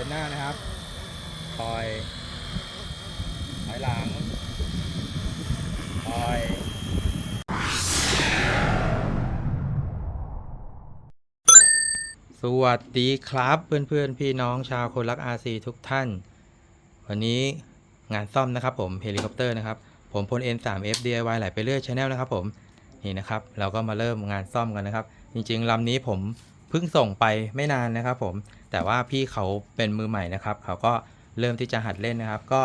ดินหน้านะครับปล่อยถอยหลังปล่อยสวัสดีครับเพื่อนๆพี่น้องชาวคนรัก RC ทุกท่าน วันนี้งานซ่อมนะครับผมเฮลิคอปเตอร์นะครับ ผมพล N3F DIY ไหลไปเรื่อยชาแนลนะครับผมนี่นะครับ เราก็มาเริ่มงานซ่อมกันนะครับ จริงๆลำนี้ผม เพิ่งส่งไปไม่นานนะครับผมแต่ว่าพี่เขาเป็นมือใหม่นะครับ เขาก็เริ่มที่จะหัดเล่นนะครับ ก็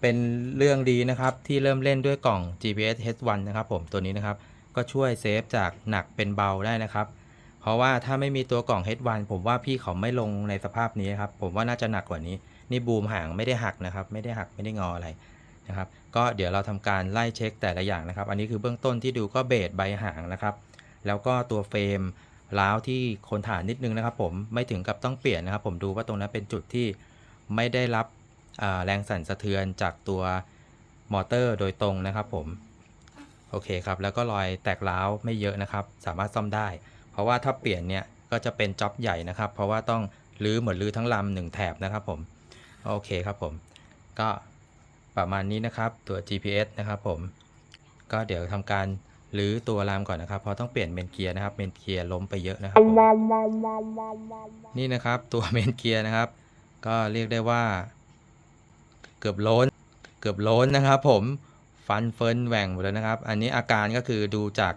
เป็นเรื่องดีนะครับที่เริ่มเล่นด้วยกล่อง GPS H1 นะครับผมตัวนี้นะครับก็ช่วยเซฟจากหนักเป็นเบาได้นะครับ เพราะว่าถ้าไม่มีตัวกล่อง H1 ผมว่าพี่เขาไม่ลงในสภาพนี้ครับ ผมว่าน่าจะหนักกว่านี้ นี่บูมหางไม่ได้หักนะครับ ไม่ได้หักไม่ได้งออะไรนะครับ ก็เดี๋ยวเราทำการไล่เช็คแต่ละอย่างนะครับ อันนี้คือเบื้องต้นที่ดูก็เบสใบหางนะครับ แล้วก็ตัวเฟรม ล้าวที่โคนฐานนิดนึงนะครับ ผมไม่ถึงกับต้องเปลี่ยนนะครับ ผมดูว่าตรงนั้นเป็นจุดที่ไม่ได้รับแรงสั่นสะเทือนจากตัวมอเตอร์โดยตรงนะครับ ผมโอเคครับแล้วก็รอยแตกร้าวไม่เยอะนะครับ สามารถซ่อมได้ เพราะว่าถ้าเปลี่ยนเนี่ยก็จะเป็นจ็อบใหญ่นะครับ เพราะว่าต้องรื้อเหมือนรื้อทั้งลำหนึ่งแถบนะครับ ผมโอเคครับผมก็ประมาณนี้นะครับตัว GPS นะครับ ผมก็เดี๋ยวทำการ หรือตัวรามก่อนนะครับพราะต้องเปลี่ยนเมนเกียร์นะครับ เมนเกียร์ล้มไปเยอะนะครับผมนี่นะครับตัวเมนเกียร์นะครับ ก็เรียกได้ว่า เกือบล้น เกือบล้นนะครับ ผมฟันเฟินแหว่งหมดเลยนะครับ อันนี้อาการก็คือดูจาก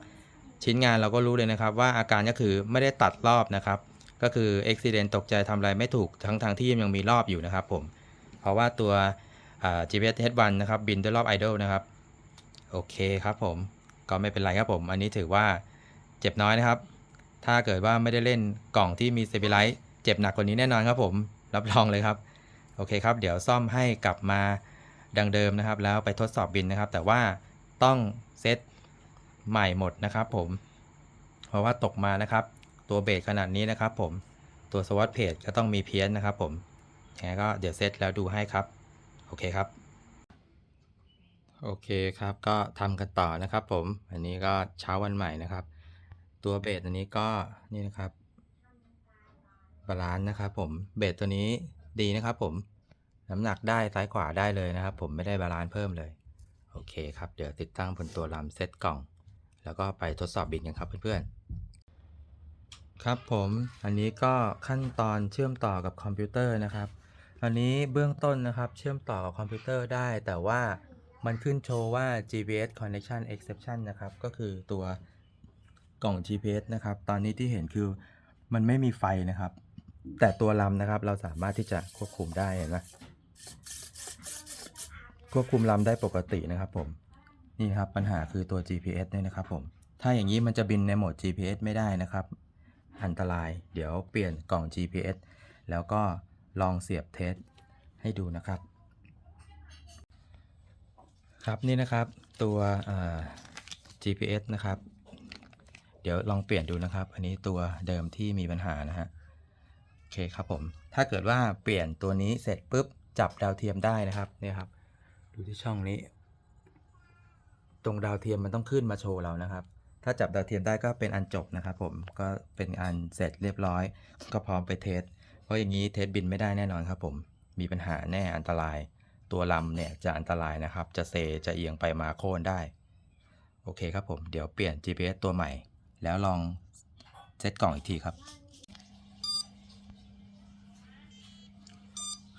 ชิ้นงานเราก็รู้เลยนะครับ ว่าอาการก็คือไม่ได้ตัดรอบนะครับ ก็คืออุบิเหตุตกใจทำอะไรไม่ถูกทั้งทางที่ยังมีรอบอยู่นะครับ ผม เพราะว่าตัวอ่า GPS H1 นะครับ บินด้วยรอบ idle นะครับ โอเคครับผม ก็ไม่เป็นไรครับผม อันนี้ถือว่าเจ็บน้อยนะครับ ถ้าเกิดว่าไม่ได้เล่นกล่องที่มีเซบิไลท์เจ็บหนักกว่านี้แน่นอนครับผม รับรองเลยครับ โอเคครับ เดี๋ยวซ่อมให้กลับมาดังเดิมนะครับ แล้วไปทดสอบบินนะครับ แต่ว่าต้องเซตใหม่หมดนะครับผม เพราะว่าตกมานะครับ ตัวเบสขนาดนี้นะครับผม ตัวสวอตเพจก็ต้องมีเพี้ยนนะครับผมยังไงก็เดี๋ยวเซตแล้วดูให้ครับ โอเคครับ โอเคครับก็ทำกันต่อนะครับผม อันนี้ก็เช้าวันใหม่นะครับ ตัวเบสอันนี้ก็นี่นะครับบาลานซ์นะครับผมเบสตัวนี้ดีนะครับผมน้ำหนักได้ซ้ายขวาได้เลยนะครับ ผมไม่ได้บาลานซ์เพิ่มเลย โอเคครับ เดี๋ยวติดตั้งบนตัวลำเซตกล่อง แล้วก็ไปทดสอบบินกันครับเพื่อนๆ ครับผมอันนี้ก็ขั้นตอนเชื่อมต่อกับคอมพิวเตอร์นะครับ อันนี้เบื้องต้นนะครับ เชื่อมต่อกับคอมพิวเตอร์ได้แต่ว่า มันขึ้นโชว์ว่า GPS connection exception นะครับ ก็คือตัวกล่อง GPS นะครับ ตอนนี้ที่เห็นคือมันไม่มีไฟนะครับ แต่ตัวลำนะครับเราสามารถที่จะควบคุมได้เห็นไหมควบคุมลำได้ปกตินะครับผมนี่ครับปัญหาคือตัว GPS เนี่ยนะครับผมถ้าอย่างนี้มันจะบินในโหมด GPS ไม่ได้นะครับ อันตรายเดี๋ยวเปลี่ยนกล่อง GPS แล้วก็ลองเสียบเทสให้ดูนะครับ ครับนี่นะครับตัว GPS นะครับ เดี๋ยวลองเปลี่ยนดูนะครับ อันนี้ตัวเดิมที่มีปัญหานะฮะโอเคครับผม ถ้าเกิดว่าเปลี่ยนตัวนี้เสร็จปุ๊บจับดาวเทียมได้นะครับเนี่ยครับ ดูที่ช่องนี้ ตรงดาวเทียมมันต้องขึ้นมาโชว์เรานะครับ ถ้าจับดาวเทียมได้ก็เป็นอันจบนะครับ ผมก็เป็นอันเสร็จเรียบร้อย ก็พร้อมไปเทสเพราะอย่างนี้เทสบินไม่ได้แน่นอนครับ ผมมีปัญหาแน่อันตราย ตัวลำเนี่ยจะอันตรายนะครับ จะเซจะเอียงไปมาโค่นได้ โอเคครับผม เดี๋ยวเปลี่ยน GPS ตัวใหม่ แล้วลองเซตกล่องอีกทีครับ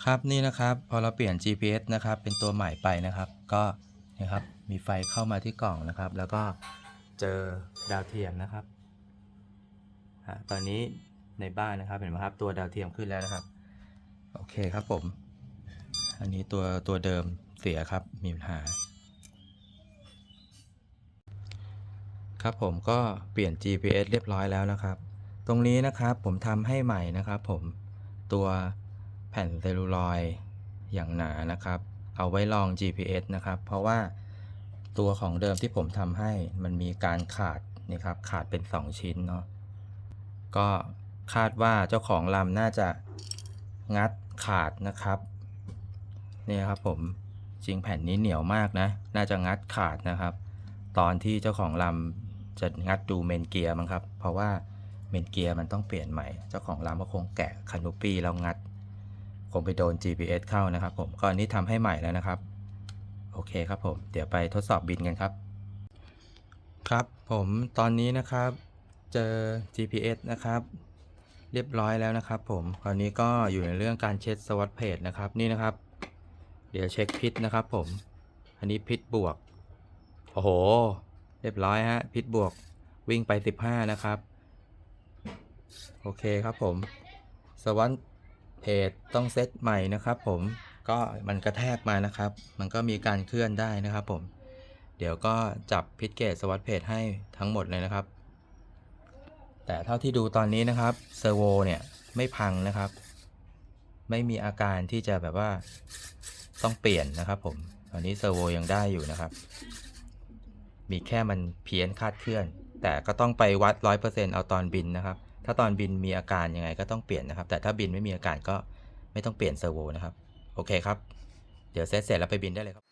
ครับนี่นะครับ พอเราเปลี่ยน GPS นะครับ เป็นตัวใหม่ไปนะครับ ก็นะครับ มีไฟเข้ามาที่กล่องนะครับ แล้วก็เจอดาวเทียมนะครับฮะตอนนี้ในบ้านนะครับ เห็นไหมครับ ตัวดาวเทียมขึ้นแล้วนะครับ โอเคครับผม อันนี้ตัวตัวเดิมเสียครับมีปัญหา ครับผมก็เปลี่ยน GPS เรียบร้อยแล้วนะครับ ตรงนี้นะครับผมทำให้ใหม่นะครับ ผมตัวแผ่นเซลลูลอยอย่างหนานะครับ เอาไว้ลอง GPS นะครับ เพราะว่าตัวของเดิมที่ผมทำให้มันมีการขาดนี่ครับ ขาดเป็น 2 ชิ้นเนาะก็คาดว่าเจ้าของลำน่าจะงัดขาดนะครับ นี่ครับผมจริงแผ่นนี้เหนียวมากนะ น่าจะงัดขาดนะครับ ตอนที่เจ้าของลำจะงัดดูเมนเกียร์มั้งครับ เพราะว่าเมนเกียร์มันต้องเปลี่ยนใหม่ เจ้าของลำก็คงแกะคานูปี้แล้วงัด คงไปโดน GPS เข้านะครับผมก็อันนี้ทำให้ใหม่แล้วนะครับ โอเคครับผม เดี๋ยวไปทดสอบบินกันครับ ครับผมตอนนี้นะครับ เจอ GPS นะครับเรียบร้อยแล้วนะครับผมคราวนี้ก็อยู่ในเรื่องการเช็ดสวัสดเพจนะครับนี่นะครับ เดี๋ยวเช็คพิษนะครับผม อันนี้พิษบวก โอ้โห เรียบร้อยฮะ พิษบวกวิ่งไป 15 นะครับ โอเคครับผม สวัสดเพจต้องเซตใหม่นะครับผม ก็มันกระแทกมานะครับ มันก็มีการเคลื่อนได้นะครับผม เดี๋ยวก็จับพิษเกตสวัสดเพจให้ทั้งหมดเลยนะครับ แต่เท่าที่ดูตอนนี้นะครับเซอร์โวเนี่ยไม่พังนะครับ ไม่มีอาการที่จะแบบว่า ต้องเปลี่ยนนะครับผมตอนนี้เซอร์โวยังได้อยู่นะครับ มีแค่มันเพี้ยนคาดเคลื่อน แต่ก็ต้องไปวัด 100%เอาตอนบินนะครับ ถ้าตอนบินมีอาการยังไงก็ต้องเปลี่ยนนะครับ แต่ถ้าบินไม่มีอาการก็ไม่ต้องเปลี่ยนเซอร์โวนะครับ โอเคครับ เดี๋ยวเซตเสร็จแล้วไปบินได้เลยครับ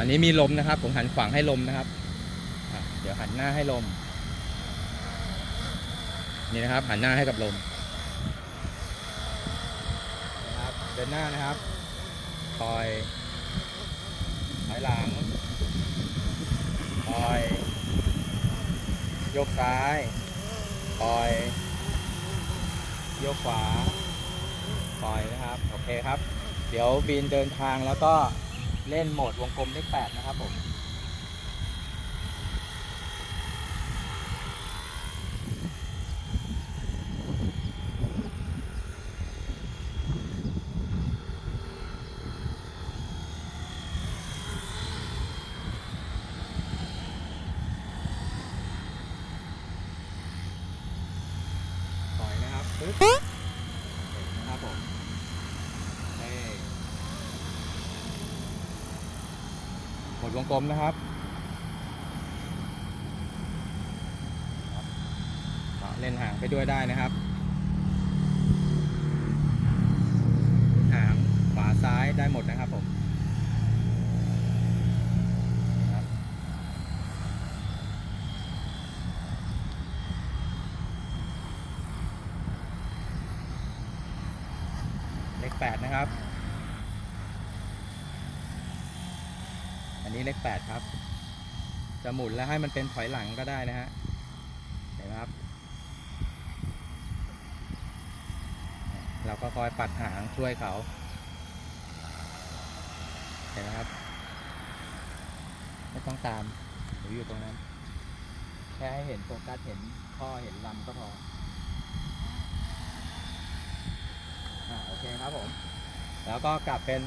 อันนี้มีลมนะครับ ผมหันฝั่งให้ลมนะครับ เดี๋ยวหันหน้าให้ลม นี่นะครับ หันหน้าให้กับลมนะครับเดินหน้านะครับคอยถอยหลังคอยโยกซ้ายคอยโยกขวาคอยนะครับ โอเคครับ เดี๋ยวบินเดินทางแล้วก็ เล่นโหมดวงกลมเลขแปดนะครับผม ปล่อยนะครับปึ๊บนะครับผมเอ้ หมดวงกลมนะครับเล่นหางไปด้วยได้นะครับหางขวาซ้ายได้หมดนะครับผมเลขแปดนะครับ อั นี้เลขแปดครับ จะหมุนแล้วให้มันเป็นถอยหลังก็ได้นะฮะ เห็นไหมครับ เราก็คอยปัดหางช่วยเขา เห็นไหมครับ ไม่ต้องตามหรืออยู่ตรงนั้น แค่ให้เห็นโฟกัสเห็นข้อเห็นลำก็พอ อ่าโอเคครับผม แล้วก็กลับเป็น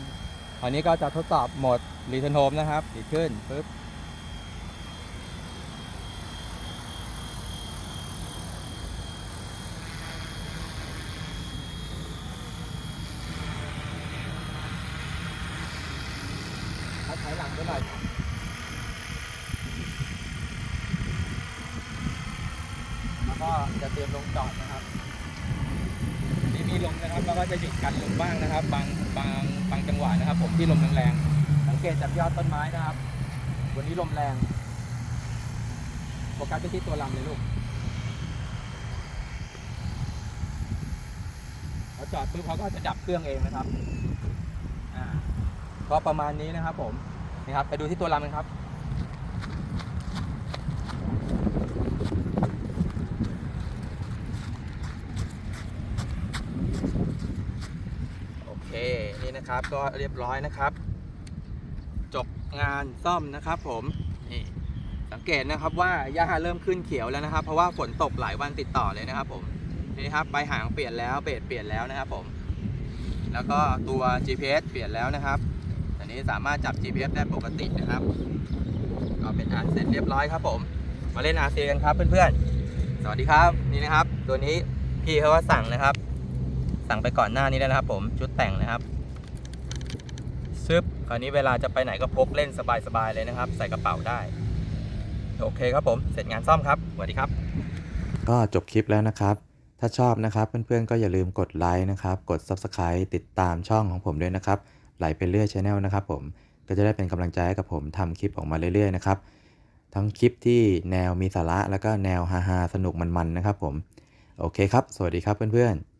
อนนี้ก็จะทดสอบโหมดรีเทนโฮมนะครับดีดขึ้นปึ๊บเอาถอยหลังไปหน่อยแล้วก็จะเตรียมลงจอดนะครับ มีลมนะครับแล้วก็จะหยุดกันลมบ้างนะครับ บางบางบางจังหวะนะครับ ผมที่ลมแรงๆสังเกตจากยอดต้นไม้นะครับ วันนี้ลมแรงโฟกัสไปที่ตัวลำเลยลูกพอจอดปุ๊บเขาก็จะดับเครื่องเองนะครับอ่าก็ประมาณนี้นะครับ ผมนี่ครับไปดูที่ตัวลำกันครับ โอเค นะครับ ก็เรียบร้อยนะครับ จบงานซ่อมนะครับ ผมนี่สังเกตนะครับว่าหญ้าเริ่มขึ้นเขียวแล้วนะครับ เพราะว่าฝนตกหลายวันติดต่อเลยนะครับ ผมนี่ครับใบหางเปลี่ยนแล้วเบรดเปลี่ยนแล้วนะครับ ผม แล้วก็ตัว GPS เปลี่ยนแล้วนะครับอันนี้สามารถจับ GPS ได้ปกตินะครับก็เป็นอันเสร็จเรียบร้อยครับ ผม มาเล่น RC กันครับเพื่อนๆสวัสดีครับนี่นะครับ ตัวนี้พี่เขาว่าสั่งนะครับ สั่งไปก่อนหน้านี้แล้วนะครับ ผมชุดแต่งนะครับ คราวนี้เวลาจะไปไหนก็พกเล่นสบายๆเลยนะครับ ใส่กระเป๋าได้ โอเคครับผมเสร็จงานซ่อมครับสวัสดีครับ ก็จบคลิปแล้วนะครับ ถ้าชอบนะครับเพื่อนๆก็อย่าลืมกดไลค์นะครับ กด Subscribe ติดตามช่องของผมด้วยนะครับไหลไปเรื่อยช n แนลนะครับผมก็จะได้เป็นกำลังใจให้กับผมทำคลิปออกมาเรื่อยๆนะครับทั้งคลิปที่แนวมีสาระแล้วก็แนวฮาๆสนุกมันๆนะครับผม โอเคครับ สวัสดีครับเพื่อนๆ